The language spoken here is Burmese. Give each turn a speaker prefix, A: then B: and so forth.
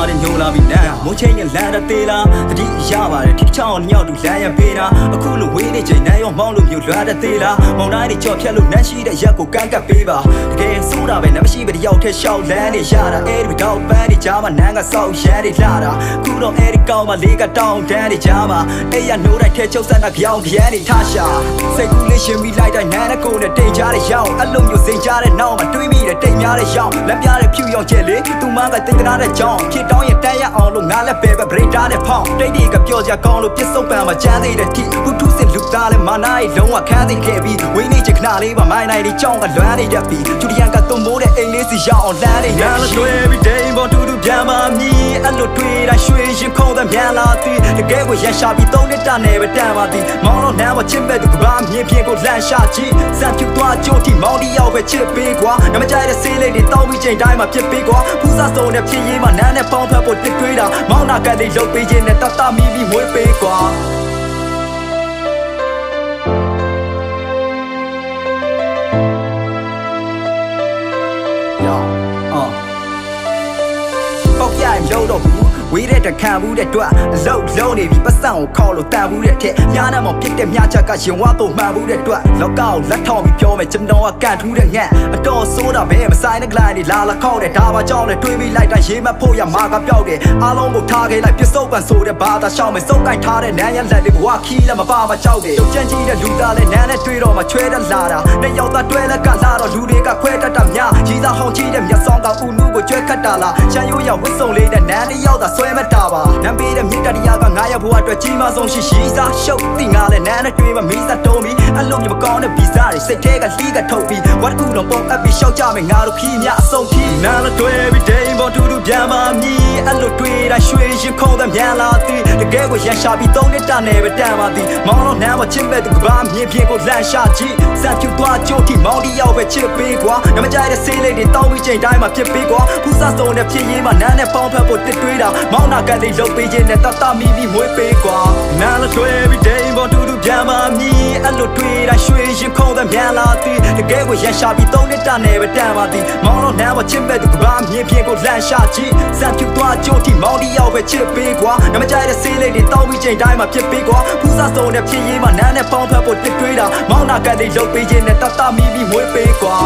A: လာပြီနန်းမိုးချင်းရဲ့လမ်းတစ်သေးလားတတိရပါတယ်ထိချောင်းညောက်တူလမ်းရပေးတာအခုလိုဝေးနေချိန်နန်းရောမောင်းလို့မျိုးလွားတဲ့သေးလားမောင်တိုင်းတွေကြော်ဖြတ်လို့နန်းရှိတဲ့ရက်ကိုကန့်ကပ်ပေးပါတကယ်ဆိုတာပဲနန်းမရှိပဲတယောက်တည်းရှောက်လန်းနေရတာအဲ့ဒီတော့ပန်းတွေကြားမှာနန်းကစောက်ရမ်းတွေလာတာခုတော့အဲ့ဒီကောင်းမှလေးကတောင်းတန်းတွေကြားမှာအဲ့ရနိုးတိုင်းထဲချုပ်ဆက်တာကြောင်ကြမ်းတွေထားရှာစိတ်ကူးလေးရှင်ပြီးလိုက်တိုင်းနန်းနဲ့ကိုယ်နဲ့တိတ်ကြတဲ့ရောက်အဲ့လိုမျိုးစိတ်ကြတဲ့နောက်မှာတွေးမိတဲ့တိတ်များတဲ့ရောက်လက်ပြတဲ့ဖြူရောက်ကျက်လေသူမကတင်ကနာတဲ့ကြောင်ဖြစ်တောင်းရင်တန်းရအောင်လို့ငါလည်းပဲပဲ break တာတဲ့ဖောင်းတိတ်တွေကပြောကြကောင်းလို့ပြစ်စုံပံမှာချမ်းသေးတဲ့ထိဟူထုစင်လူသားလည်းမာနာရဲ့လုံးဝခန်းသိခဲ့ပြီးဝင်းနေချင်ခဏလေးပါမိုင်းနိုင်တွေကြောင်းကလွမ်းနေတတ်ပြီးသူတရန်ကသွန်မိုးတဲ့အိမ်လေးစီရောက်အောင်လမ်းနေတယ်လည်းတွေ့ပြီးဒိန်ပေါ်တူတူပြန်ပါမည်အဲ့လို တွေ့တာရွှေရင်ခုံးတဲ့မြန်လာသည်တကယ်ကိုရန်ရှာပြီးသုံးနှစ်တာနဲ့ပဲတန်ပါသည်မောင်းတော့နမ်းမချစ်မဲ့သူကဘာမြင်ပြင်ကိုလန့်ရှာကြည့်စံဖြူသွားကြိုးတီမောင်းတယောက်ပဲချစ်ပေးကွာနမကြိုက်တဲ့ဆေးလေးတွေတောင်းပြီးချိန်တိုင်းမှာဖြစ်ပေးကွာဖူးစားစုံတဲ့ဖြစ်ရေးမှာနန်းနဲ့ပေါင်းဖက်ဖို့တစ်တွေးတာမောင်းနာကလေးလုတ်ပေးခြင်းနဲ့တတမီမီမွေးပေးကွာ ဝေးတဲ့တခံဘူးတဲ့တွက်လှုပ်လုံးနေပြီပတ်စံကိုခေါ်လို့တန်ဘူးတဲ့ထက်ညာနာမောင်ပြစ်တဲ့မြချက်ကရင်ဝါတော့မှန်ဘူးတဲ့တွက်လောကကိုလက်ထောက်ပြီးပြောမယ်ကျွန်တော်ကကန်ထူးတဲ့ငှက်အတော်ဆိုးတာပဲမဆိုင်တဲ့ကလိုက်နေလာလာခေါက်တဲ့ဒါပါကြောင့်လဲတွေးပြီးလိုက်တိုင်းရေးမဖို့ရမှာကပြောက်တယ်အားလုံးကိုထားခဲ့လိုက်ပြစ်စုံပန်ဆိုတဲ့ဘာသာရှောင်းမယ်စုပ်ကိုင်ထားတဲ့နန်းရလက်လေးဘဝခီးလည်းမပါမကြောက်တယ်တုတ်ချန်ကြီးတဲ့လူသားလည်းနန်းနဲ့တွေးတော့မှချွဲတတ်လာတာနဲ့ရောက်သားတွဲလက်ကလာတော့လူတွေကခွဲတတ်တာများ ကြီးစားဟောင်းကြီးတဲ့မျက်စောင်းကဥနုကိုကျွဲခတ်တာလားချမ်းရိုးရောက်ဝစ်စုံလေးတဲ့နန်းလေးရောက်တာဆွဲမတာပါနန်းပေးတဲ့မြစ်တတရားကငါရောက်ဖို့အတွက်ကြီးမားဆုံးရှိရှိစားရှုပ်တိငါလည်းနန်းနဲ့တွေးမှမီးစားတုံးပြီးအလုံးမြမကောင်းတဲ့ဗီဇတွေစိတ်ထဲကလှီးကထုတ်ပြီးဝတ်ကူလုံးပုံအပ်ပြီးရှောက်ကြမယ်ငါတို့ခီးများအဆုံးခီးနားလည်းတွေးပြီးဒိန်ပေါ်တူတူပြန်မှမြည်အဲ့လို တွေးတာရွှေရင်ခုံးတဲ့မြန်လာသည်တကယ်ကိုရန်ရှာပြီးသုံးနှစ်တာနဲ့ပဲတန်ပါသည်မောင်တော့နန်းမချစ်မဲ့သူကဘာမြင်ပြင်ကိုလန့်ရှာကြည့်စံဖြူသွားကြိုးတီမောင်တယောက်ပဲချစ်ပေးကွာနမကြိုက်တဲ့ဆေးလေးတွေတောင်းပြီးချိန်တိုင်းမှာဖြစ်ပေးကွာဖူးစားစုံတဲ့ဖြစ်ရေးမှာနန်းနဲ့ပေါင်းဖက်ဖို့တစ်တွေးတာမောင်နာကလေးလုတ်ပေးခြင်းနဲ့တတမီမီမွေးပေးကွာနားလည်းတွေးပြီးဒိန်ပေါ်တူတူပြန်မှမြည်အဲ့လိုတွေးတာရွှေရင်ခုံးတဲ့မြန်လာသည်တ ကယ်ကိုရန်ရှာပြီးသုံးနှစ်တာနဲ့ပဲတန်ပါသည်မောင်တော့နန်းမချစ်မဲ့သူကဘာမြင်ပြင်ကိုလန့်ရှာကြည့်စံဖြူသွားကြိုးတီမောင်တယောက်ပဲချစ်ပေးကွာနမကြိုက်တဲ့ဆေးလေးတွေတောင်းပြီးချိန်တိုင်းမှာဖြစ်ပေးကွာဖူးစားစုံတဲ့ဖြစ်ရေးမှာနန်းနဲ့ပေါင်းဖက်ဖို့တစ်တွေးတာမောင်နာကလေးလုတ်ပေးခြင်းနဲ့တတမီမီမွေးပေးကွာ